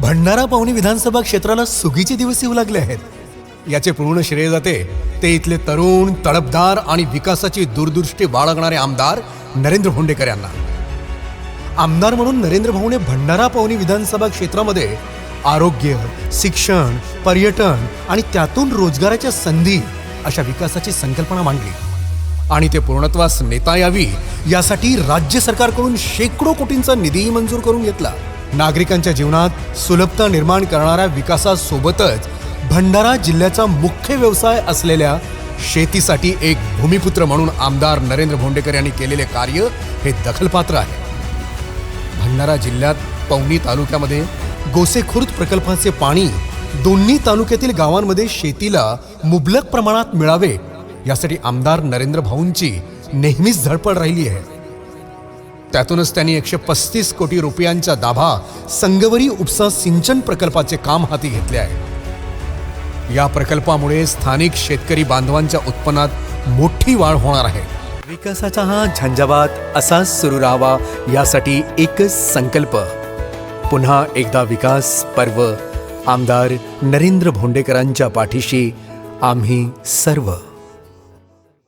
भंडारा पाहुणी विधानसभा क्षेत्राला सुगीचे दिवस येऊ लागले आहेत. याचे पूर्ण श्रेय जाते ते इथले तरुण तडपदार आणि विकासाची दूरदृष्टी बाळगणारे आमदार नरेंद्र भोंडेकर यांना. आमदार म्हणून नरेंद्र भाऊने भंडारा पाहुणी विधानसभा क्षेत्रामध्ये आरोग्य शिक्षण पर्यटन आणि त्यातून रोजगाराच्या संधी अशा विकासाची संकल्पना मांडली. आणि ते पूर्णत्वास नेता यावी यासाठी राज्य सरकारकडून शेकडो कोटींचा निधीही मंजूर करून घेतला. नागरिकांच्या जीवनात सुलभता निर्माण करणाऱ्या विकासासोबतच भंडारा जिल्ह्याचा मुख्य व्यवसाय असलेल्या शेतीसाठी एक भूमिपुत्र म्हणून आमदार नरेंद्र भोंडेकर यांनी केलेले कार्य हे दखलपात्र आहे. भंडारा जिल्ह्यात पवनी तालुक्यामध्ये गोसेखुर्द प्रकल्पाचे पाणी दोन्ही तालुक्यातील गावांमध्ये शेतीला मुबलक प्रमाणात मिळावे यासाठी आमदार नरेंद्र भाऊंची नेहमीच धडपड राहिली आहे. त्यातूनच त्यांनी एकशे पस्तीस कोटी रुपयांचा दाभा संगवरी उपसा सिंचन प्रकल्पाचे काम हाती घेतले आहे. या प्रकल्पामुळे स्थानिक शेतकरी बांधवांच्या उत्पन्नात मोठी वाढ होणार आहे. विकासाचा हा झंझावात असाच सुरू राहावा यासाठी एकच संकल्प. पुन्हा एकदा विकास पर्व. आमदार नरेंद्र भोंडेकरांच्या पाठीशी आम्ही सर्व.